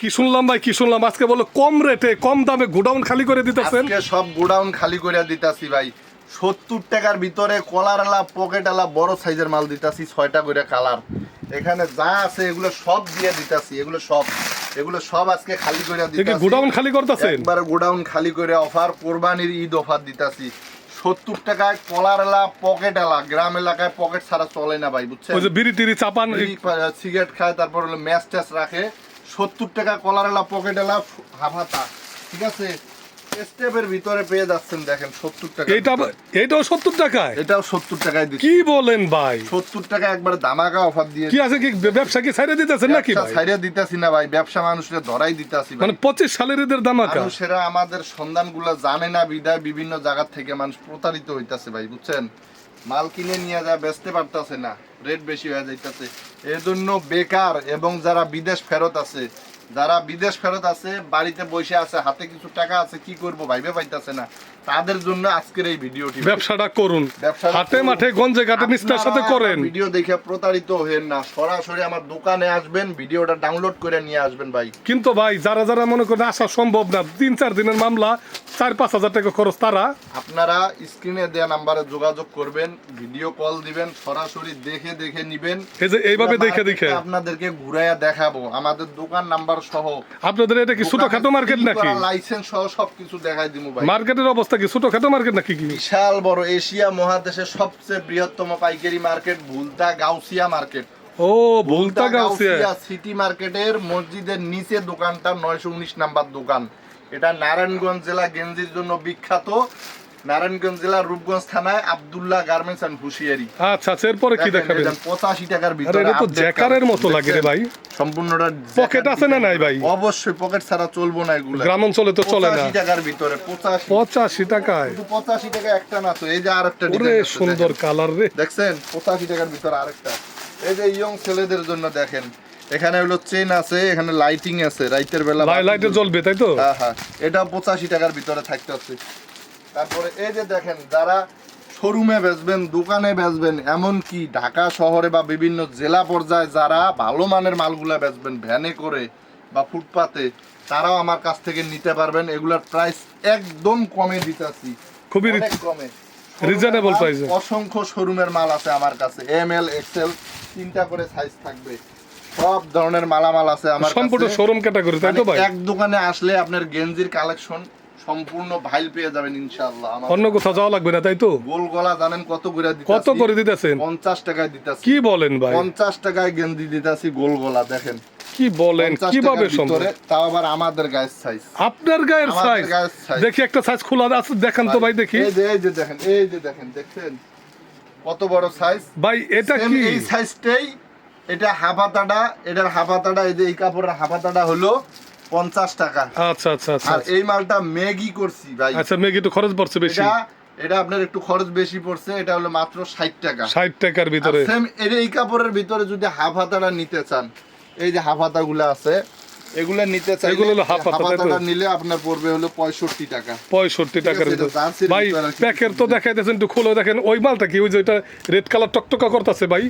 কি শুনলাম ভাই কি শুনলাম? আজকে বলো কম রেটে কম দামে গোডাউন খালি করে দিতেছেন। আজকে সব গোডাউন খালি করে দিতাছি ভাই। সত্তর টাকার ভিতরে কলার আলা পকেট আলা বড় সাইজের মাল দিতাছি ছয়টা করে কালার এখানে যা আছে এগুলো সব দিয়ে দিতাছি এগুলো সব। এগুলো সব আজকে খালি করে দিতাছি। গোডাউন খালি করতেছেন? একবারে গোডাউন খালি করে অফার কোরবানির ঈদ অফার দিতাছি। সত্তর টাকায় কলার আলা পকেট এলা গ্রাম এলাকায় পকেট ছাড়া চলে না ভাই বুঝছেন? ওই যে বিড়ি টিড়ি চাপান সিগারেট খায় তারপর হলো ম্যাচ ট্যাচ রাখে। সত্তর টাকা কলার এলা পকেট এলা হাফাতা ঠিক আছে? স্টেপের ভিতরে পেয়ে যাচ্ছেন দেখেন সত্তর টাকা এইটা এইটাও সত্তর টাকায়? এটাও সত্তর টাকায় দিচ্ছি। কি বলেন ভাই? সত্তর টাকা একবার দামাকা অফার দিয়ে কি আছে কি? ব্যবসা কি ছাইড়ে দিতেছেন নাকি ভাই? ছাইড়ে দিতেছি না ভাই। ব্যবসা মানুষের ধরাই দিতেছি মানে পঁচিশ সালের ঈদের দামাকা? মানুষেরা আমাদের সন্ধানগুলো জানে না বিদায় বিভিন্ন জায়গা থেকে মানুষ প্রতারিত হইতাছে ভাই বুঝছেন? মাল কিনে নিয়ে যা বেচতে পারতাছে না। রেট বেশি হয়ে যাইতাছে। এর জন্য বেকার এবং যারা বিদেশ ফেরত আছে যারা বিদেশ ফেরত আছে বাড়িতে বসে আছে হাতে কিছু টাকা আছে কি করব ভাইবে পাইতাছে না। তাদের জন্য আজকের এই ভিডিওটি। ব্যবসাটা করুন। হাটে মাঠে গঞ্জে ঘাটে নিষ্ঠার সাথে করেন। ভিডিও দেখে প্রতারিত হবেন না। সরাসরি আমার দোকানে আসবেন ভিডিওটা ডাউনলোড করে নিয়ে আসবেন ভাই। কিন্তু ভাই যারা যারা মনে করেন আসা সম্ভব না তিন চার দিনের মামলা চার পাঁচ হাজার টাকা খরচ তারা। আপনারা স্ক্রিনে দেওয়া নাম্বারে যোগাযোগ করবেন ভিডিও কল দিবেন সরাসরি দেখে দেখে নিবেন। এই যে এইভাবে দেখে দেখে। আপনাদেরকে ঘুরাইয়া দেখাবো। আমাদের দোকান নাম্বার সহ। আপনাদের এটা কি ছোটখাটো মার্কেট নাকি? লাইসেন্স সহ সবকিছু দেখাই দিব ভাই। মার্কেটের অবস্থা কি? ছোটখাটো মার্কেট নাকি কি? বিশাল বড় এশিয়া মহাদেশের সবচেয়ে বৃহত্তম পাইকারি মার্কেট ভুলতা গাউসিয়া মার্কেট ও ভুলতা গাউসিয়া। সিটি মার্কেটের মসজিদের নিচে দোকানটা নয়শো উনিশ নাম্বার দোকান। এটা নারায়ণগঞ্জ জেলা গেঞ্জির জন্য বিখ্যাত। নারায়ণগঞ্জ জেলার রূপগঞ্জ থানায় আব্দুল্লাহ গার্মেন্টস অ্যান্ড হুশিয়ারি। আচ্ছা আচ্ছা এরপরে কি দেখাবেন? পঁচাশি টাকার আরে ভিতরে এটা তো জ্যাকারের মতো লাগে রে ভাই। সম্পূর্ণটা পকেট আছে না নাই ভাই? অবশ্যই পকেট ছাড়া চলবো না এগুলো। গ্রাম অঞ্চলে তো চলে না। পঁচাশি টাকার ভিতরে পঁচাশি। পঁচাশি টাকায়? শুধু পঁচাশি টাকা একটা না তো এই যে আরেকটা ডিজাইন আছে, সুন্দর কালার রে। দেখছেন? পঁচাশি টাকার ভিতরে আরেকটা। এই যে ইয়ং ছেলেদের জন্য দেখেন এখানে হলো চেন আছে এখানে লাইটিং আছে রাইতের বেলা লাইটে জ্বলবে তাই তো? হ্যাঁ হ্যাঁ। এটা পঁচাশি টাকার ভিতরে থাকতে তারপরে এই যে দেখেন যারা শোরুমে বেচবেন দোকানে বেচবেন এমনকি ঢাকা শহরে বা বিভিন্ন জেলা পর্যায়ে যারা ভালো মানের মালগুলা বেচবেন ভ্যানে করে বা ফুটপাতে তারাও আমার কাছ থেকে নিতে পারবেন। এগুলার প্রাইস একদম কমে দিতেছি। খুবই কমে। Price এ। অসংখ্য শোরুমের মাল আছে আমার কাছে। এম এল এক্সেল তিনটা করে সাইজ থাকবে। সব ধরনের মালামাল আছে আমার সম্পূর্ণ শোরুম ক্যাটাগরি তাই তো মানে ভাই? এক দোকানে আসলে আপনার গেঞ্জির কালেকশন সম্পূর্ণ ভাইল পেয়ে যাবেন ইনশাআল্লাহ। অন্য কোথাও যাওয়া লাগবে না তাই তো? গোল গলা জানেন কত করে দিতাছি? কত করে দিতেছেন? পঞ্চাশ টাকায় দিতাছি। কি বলেন ভাই? পঞ্চাশ টাকায় গেঞ্জি দিতাছি গোল গলা দেখেন। কি বলেন? কীভাবে সম্ভব? তাও আবার আমাদের গায়ের সাইজ আপনার গায়ের সাইজ দেখি একটা সাইজ খোলা আছে দেখেন তো ভাই দেখি। এই যে এই যে দেখেন এই যে দেখেন দেখছেন? কত বড় সাইজ ভাই এটা কি? এই সাইজটাই এটা হাফাতাটা এটার হাফাতাটা এই যে এই কাপড়ের হাফাতাটা হলো পঞ্চাশ টাকা। আচ্ছা আচ্ছা আচ্ছা আর এই মালটা ম্যাগি করছি ভাই। আচ্ছা মেঘ একটু খরচ পড়ছে বেশি। এটা এটা আপনার একটু খরচ বেশি পড়ছে এটা হলো মাত্র ষাট টাকা। ষাট টাকার ভিতরে। সেম এই কাপড়ের ভিতরে যদি হাফ হাতাটা নিতে চান এই যে হাফ আছে এগুলো নিতে চাইলে এগুলো হলো হাতা, তো? হাতাটা নিলে আপনার পড়বে হলো পঁয়ষট্টি টাকা। পঁয়ষট্টি টাকার ভিতরে। এটা ভাই প্যাকের তো দেখাইতেছেন একটু খুলে দেখেন। ওই মালটা কি? ওই যে ওইটা রেড কালার টকটকা করতেছে ভাই?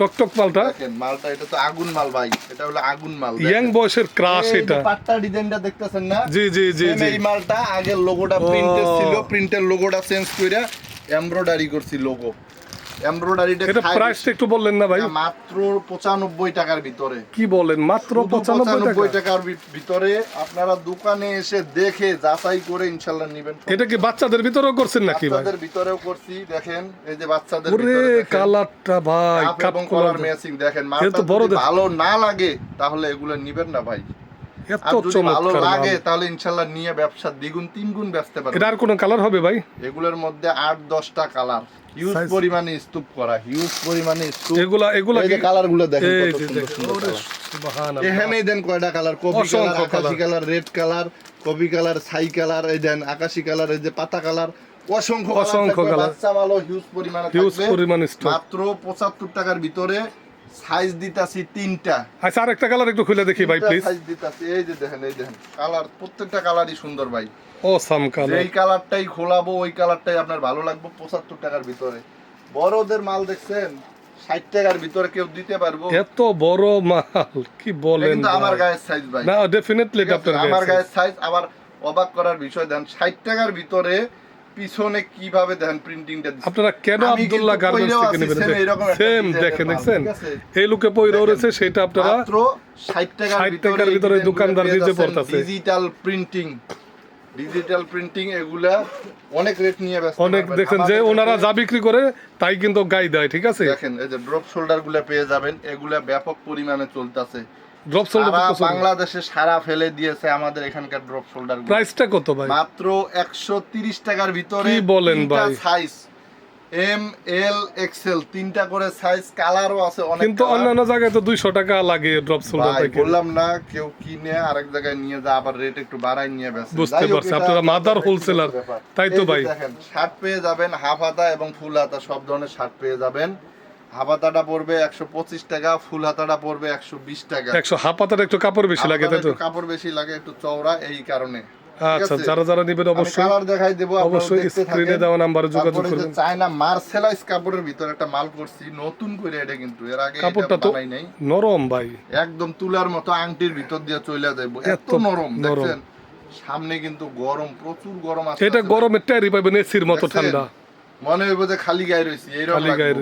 টকটক মালটা? মালটা এটা তো আগুন মাল ভাই। এটা হলো আগুন মাল ইয়াং বয়সের ক্রাশ এই যে এটা। পাট্টা ডিজাইনটা দেখতেছেন না? জি জি জি জি। এই মালটা আগের লোগোটা ছিল প্রিন্টের লোগোটা চেঞ্জ এমব্রয়ডারি করছি লোগো এমব্রয়ডারিটা এটা প্রাইসটা একটু বললেন না ভাই। মাত্র পঁচানব্বই টাকার ভিতরে। কি বলেন? মাত্র টাকার ভিতরে আপনারা দোকানে এসে দেখে যাচাই করে ইনশাল্লাহ নিবেন। এটা কি বাচ্চাদের ভিতরেও করছেন নাকি ভাই? বাচ্চাদের ভিতরেও করছি দেখেন এই যে বাচ্চাদের ভিতরে দেখেন। কালারটা ভাই কাপ কাপ কলার কলার ম্যাচিং দেখেন এ তো যদি ভালো না লাগে তাহলে এগুলো নিবেন না ভাই। এত ভালো লাগে তাহলে ইনশাল্লাহ নিয়ে ব্যবসা দ্বিগুণ তিন গুণ বেচতে পারবেন এটা কোনো কালার হবে ভাই? এগুলোর মধ্যে আট দশটা কালার হিউজ পরিমাণে স্তূপ করা হিউজ পরিমাণে স্তূপ। এগুলা এগুলা এই যে কালারগুলো দেখেন কত সুন্দর সুন্দর ওরে colour। সুবহানাল্লাহ। এখানেই দেন কয়টা কালার কপি কালার আকাশি কালার রেড কালার কালার ছাই কালার এই দেন আকাশি কালার এই যে পাতা কালার অসংখ্য অসংখ্য। হিউজ পরিমাণে পরিমাণে মাত্র পঁচাত্তর টাকার ভিতরে সাইজ দিতাছি তিনটা। আচ্ছা আরেকটা কালার একটু খুলে দেখি ভাই প্লিজ সাইজ দিতাছি এই যে দেখেন এই দেখেন। কালার প্রত্যেকটা কালারই সুন্দর ভাই। ও সাম কালার যেই কালারটাই খোলাবো ওই কালারটাই আপনার ভালো লাগবে পঁচাত্তর টাকার ভিতরে। বড়দের মাল দেখছেন ষাট টাকার ভিতরে কেউ দিতে পারব? এত বড় মাল কি বলেন কিন্তু আমার গায়ের সাইজ ভাই। না ডেফিনেটলি আপনার আমার গায়ের সাইজ আবার অবাক করার বিষয় দেন ষাট টাকার ভিতরে পিছনে কীভাবে প্রিন্টিংটা আপনারা কেন আব্দুল্লাহ গার্মেন্টস থেকে নেবেন সেম দেখেন দেখছেন? এই লোকে পয়রা রয়েছে সেটা আপনারা মাত্র 60 টাকার 60 টাকার ভিতরে দোকানদার পড়তাছে। ডিজিটাল প্রিন্টিং ডিজিটাল প্রিন্টিং এগুলা অনেক রেট নিয়ে ব্যস্ত অনেক দেখেন যে ওনারা যা বিক্রি করে তাই কিন্তু গাই দেয় ঠিক আছে? দেখেন এই যে ড্রপ শোল্ডারগুলা পেয়ে যাবেন এগুলা ব্যাপক পরিমাণে চলতেছে। ড্রপ বাংলাদেশে সারা ফেলে দিয়েছে আমাদের এখানকার ড্রপ শোল্ডার প্রাইসটা কত ভাই? মাত্র একশো তিরিশ টাকার ভিতরে কি বলেন ভাই? সাইজ এম এল এক্সেল তিনটা করে সাইজ কালারও আছে অনেক কিন্তু অন্যান্য জায়গায় তো দুইশো টাকা লাগে ড্রপ থেকে। বললাম না কেউ কিনে আরেক জায়গায় নিয়ে যা আবার রেট একটু বাড়াই নিয়ে বেচে। বুঝতে পারছি, আপনারা wholesaler, ব্যাপার। তাই তো ভাই। দেখেন শার্ট পেয়ে যাবেন হাফ হাতা এবং ফুল হাতা সব ধরনের শার্ট পেয়ে যাবেন। হাফ হাতাটা পড়বে একশো পঁচিশ টাকা ফুল হাতাটা পড়বে একশো বিশ টাকা। একশো হাফ পাতার একটু কাপড় বেশি লাগে তাই তো? কাপড় বেশি লাগে একটু চওড়া এই কারণে। আচ্ছা যারা যারা নেবেন অবশ্যই কালার দেখাই দেবো অবশ্যই স্ক্রিনে দেওয়া নাম্বারে যোগাযোগ করবেন। চায়না মার্সেলাইজ কাপড়ের ভিতরে একটা মাল করছি নতুন করে এটা কিন্তু। এর আগে কাপড়টা তো নরম ভাই। একদম তুলার মতো আংটির ভিতর দিয়ে চলে যাব এত নরম। দেখছেন? সামনে কিন্তু গরম প্রচুর গরম আছে এটা গরমের ট্যারি পাইবেন এসির মতো ঠান্ডা। মনে হইব যে খালি গায়ে রয়েছি এইরকম খালি গায়ে।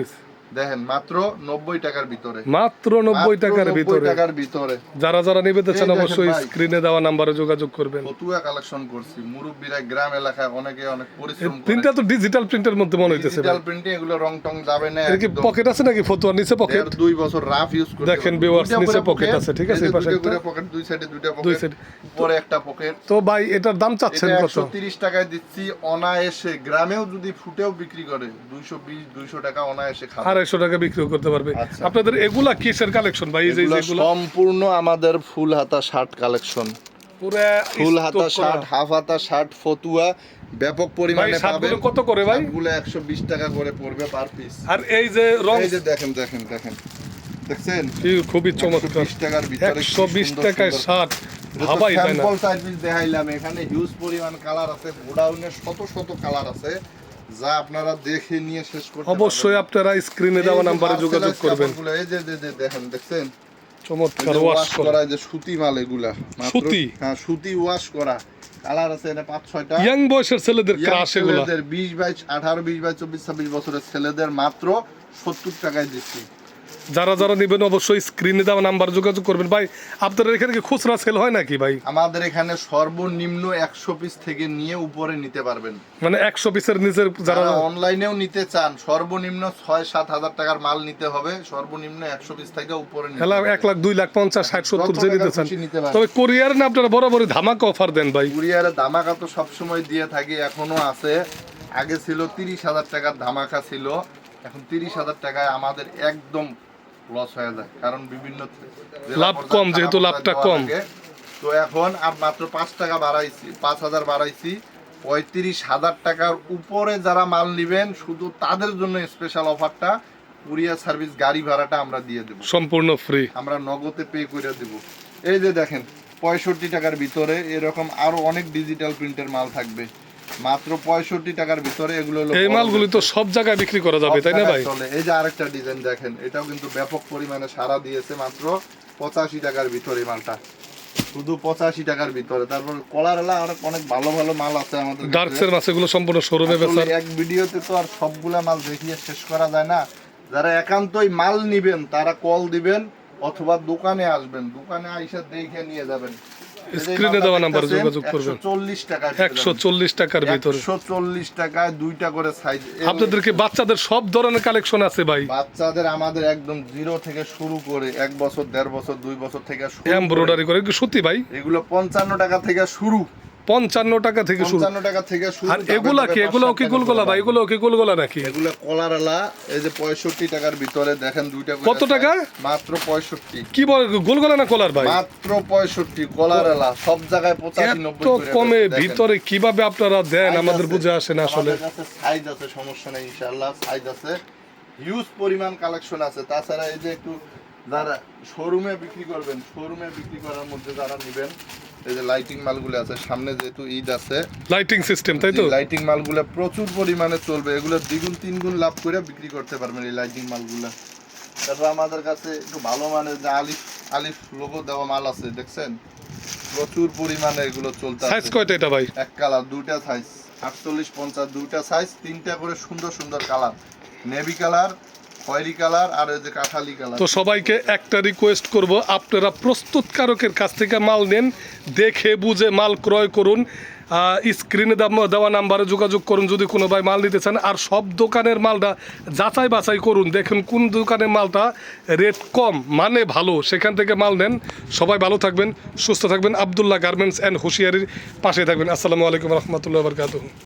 দেখেন মাত্র নব্বই টাকার ভিতরে। মাত্র নব্বই মাত্র টাকার ভিতরে। টাকার ভিতরে। যারা যারা চান অবশ্যই স্ক্রিনে দেওয়া নাম্বারে যোগাযোগ করবেন। ফতুয়া কালেকশন করছি মুরব্বীরা গ্রাম এলাকায় অনেকে অনেক পরিশ্রম করে। প্রিন্টটা তো ডিজিটাল প্রিন্টের মধ্যে মনে হইতেছে ডিজিটাল প্রিন্টিং এগুলো রং টং যাবে না এর কি পকেট আছে নাকি? ফতুয়ার নিচে পকেট দুই বছর রাফ ইউজ করতে দেখেন দুইটা নিচে pocket আছে, ঠিক আছে, এই পাশে একটা। pocket, দুই সাইডে দুইটা দুই পকেট side। উপরে একটা পকেট তো ভাই এটার দাম চাচ্ছেন কত? টাকায় দিচ্ছি অনায়াসে। গ্রামেও যদি ফুটেও বিক্রি করে দুইশো বিশ দুইশো টাকা অনায়াসে খাবে। আড়াইশো টাকা বিক্রিও করতে পারবে। আচ্ছা। আপনাদের এগুলা কিসের কালেকশন ভাই? এই যে সম্পূর্ণ আমাদের ফুল হাতা শার্ট কালেকশন পুরা ফুল হাতা শার্ট হাফ হাতা শার্ট ফতুয়া ব্যাপক পরিমাণে পাবেন। কত করে ভাই? একশো বিশ টাকা করে পড়বে পার পিস আর এই যে রং এই যে দেখেন দেখেন দেখেন। দেখছেন? কি খুবই চমৎকার। 120 টাকার ভিতরে কি একশো বিশ সুন্দর টাকায় শার্ট। ভাবাই যায় না। sample সার্ভিস দেখাইলাম এখানে হিউজ পরিমাণ কালার আছে গোডাউনে শত শত কালার আছে। যা আপনারা দেখে নিয়ে শেষ করতে অবশ্যই আপনারা স্ক্রিনে দেওয়া নম্বরে যোগাযোগ করবেন। এই যে দেখেন দেখছেন? চমৎকার ওয়াশ করা। যে সুতি মাল এগুলা। সুতি? হ্যাঁ সুতি ওয়াশ করা। কালার আছে এটা পাঁচ ছয়টা। ইয়াং বয়সের ছেলেদের ক্রাশ এগুলা। বিশ বাইশ আঠারো বিশ বাইশ চব্বিশ ছাব্বিশ বছরের ছেলেদের মাত্র সত্তর টাকায় দিচ্ছি। যারা যারা নেবেন অবশ্যই স্ক্রিনে দেওয়া নাম্বার যোগাযোগ করবেন। ভাই আপনাদের এখানে কি খুচরা সেল হয় নাকি ভাই? আমাদের এখানে সর্বনিম্ন একশো পিস থেকে নিয়ে উপরে নিতে পারবেন। মানে একশো পিসের নিচের যারা অনলাইনেও নিতে চান সর্বনিম্ন ছয় সাত হাজার টাকার মাল নিতে হবে। সর্বনিম্ন একশো পিস থেকে উপরে নিতে হেলা হবে। এক লাখ দুই লাখ পঞ্চাশ ষাট সত্তর যে নিতে চান। তবে কোরিয়ার না আপনারা বরাবরই ধামাকা অফার দেন ভাই। কুরিয়ারে ধামাকা তো সবসময় দিয়ে থাকি এখনও আছে। আগে ছিল তিরিশ হাজার টাকার ধামাকা ছিল। এখন তিরিশ হাজার টাকায় আমাদের একদম লস হয়ে যায়। কারণ বিভিন্ন লাভ কম, যেহেতু লাভটা কম। তো এখন আর মাত্র পাঁচ টাকা বাড়াইছি পাঁচ হাজার বাড়াইছি। পঁয়ত্রিশ হাজার টাকার উপরে যারা মাল নিবেন শুধু তাদের জন্য স্পেশাল অফারটা কুরিয়ার সার্ভিস গাড়ি ভাড়াটা আমরা দিয়ে দেবো। সম্পূর্ণ ফ্রি আমরা নগদে পে করে দেব। এই যে দেখেন পঁয়ষট্টি টাকার ভিতরে এরকম আরও অনেক ডিজিটাল প্রিন্টের মাল থাকবে। মাত্র পঁয়ষট্টি টাকার ভিতরে এগুলো হলো এই মালগুলি তো সব জায়গায় বিক্রি করা যাবে তাই না ভাই? এই যে আরেকটা ডিজাইন দেখেন এটাও কিন্তু ব্যাপক পরিমাণে সারা দিয়েছে মাত্র পঁচাশি টাকার ভিতরে মালটা। শুধু পঁচাশি টাকার ভিতরে। তারপর কলারেলা আর অনেক ভালো ভালো মাল আছে আমাদের ডার্কসের মাছগুলো সম্পূর্ণ শোরুমে বেচার। এক ভিডিওতে তো আর সবগুলা মাল দেখিয়ে শেষ করা যায় না। যারা একান্তই মাল নিবেন তারা কল দিবেন অথবা দোকানে আসবেন। দোকানে আইসা দেখে নিয়ে যাবেন। স্ক্রিনে দেওয়া নাম্বারে যোগাযোগ করবেন। চল্লিশ টাকা একশো চল্লিশ টাকার ভিতরে। একশো চল্লিশ টাকায় দুইটা করে সাইজ আপনাদেরকে বাচ্চাদের সব ধরনের কালেকশন আছে ভাই? বাচ্চাদের আমাদের একদম জিরো থেকে শুরু করে এক বছর দেড় বছর দুই বছর থেকে। এমব্রয়ডারি করে কি সত্যি ভাই? এগুলো পঞ্চান্ন টাকা থেকে শুরু। পঞ্চান্ন টাকা থেকে শুরু। পঞ্চান্ন টাকা থেকে শুরু আর এগুলা কি এগুলো কি গুলগোলা ভাই? এগুলো কি গুলগোলা নাকি? এগুলো কলারলা এই যে পঁয়ষট্টি টাকার ভিতরে দেখেন দুইটা কত টাকা? মাত্র পঁয়ষট্টি। কি বল গুলগোলা না কলার ভাই? মাত্র পঁয়ষট্টি কলারলা সব জায়গায় পঁচাশি নব্বই কমে ভিতরে কীভাবে আপনারা দেন? আমাদের বুঝে আসে না আসলে। সাইজ আছে সমস্যা নেই ইনশাআল্লাহ সাইজ আছে। হিউজ পরিমাণ কালেকশন আছে। তাছাড়া এই যে একটু যারা শোরুমে বিক্রি করবেন শোরুমে বিক্রি করার মধ্যে যারা নেবেন এই যে লাইটিং মালগুলো আছে সামনে যেহেতু ঈদ আছে লাইটিং সিস্টেম তাই তো? লাইটিং মালগুলো প্রচুর পরিমাণে চলবে। এগুলো দ্বিগুণ তিনগুণ লাভ করে বিক্রি করতে পারবেন এই লাইটিং মালগুলো। তারপর আমাদের কাছে একটু ভালো মানের যে আলিফ আলিফ লোগো দেওয়া মাল আছে দেখছেন? প্রচুর পরিমাণে এগুলো চলতে সাইজ কয়টা এটা ভাই? এক কালার দুইটা সাইজ আটচল্লিশ পঞ্চাশ দুইটা সাইজ তিনটা করে সুন্দর সুন্দর কালার নেভি কালার তো সবাইকে একটা রিকোয়েস্ট করব, আপনারা প্রস্তুতকারকের কাছ থেকে মাল নেন, দেখে বুঝে মাল ক্রয় করুন স্ক্রিনে দেওয়া নাম্বারে যোগাযোগ করুন যদি কোনো ভাই মাল নিতে চান, আর সব দোকানের মালটা যাচাই বাছাই করুন, দেখুন কোন দোকানের মালটা রেট কম মানে ভালো, সেখান থেকে মাল নেন। সবাই ভালো থাকবেন, সুস্থ থাকবেন। আবদুল্লাহ গার্মেন্টস অ্যান্ড হুঁশিয়ারির পাশে থাকবেন। আসসালামু আলাইকুম রহমতুল্লাহ বরকাত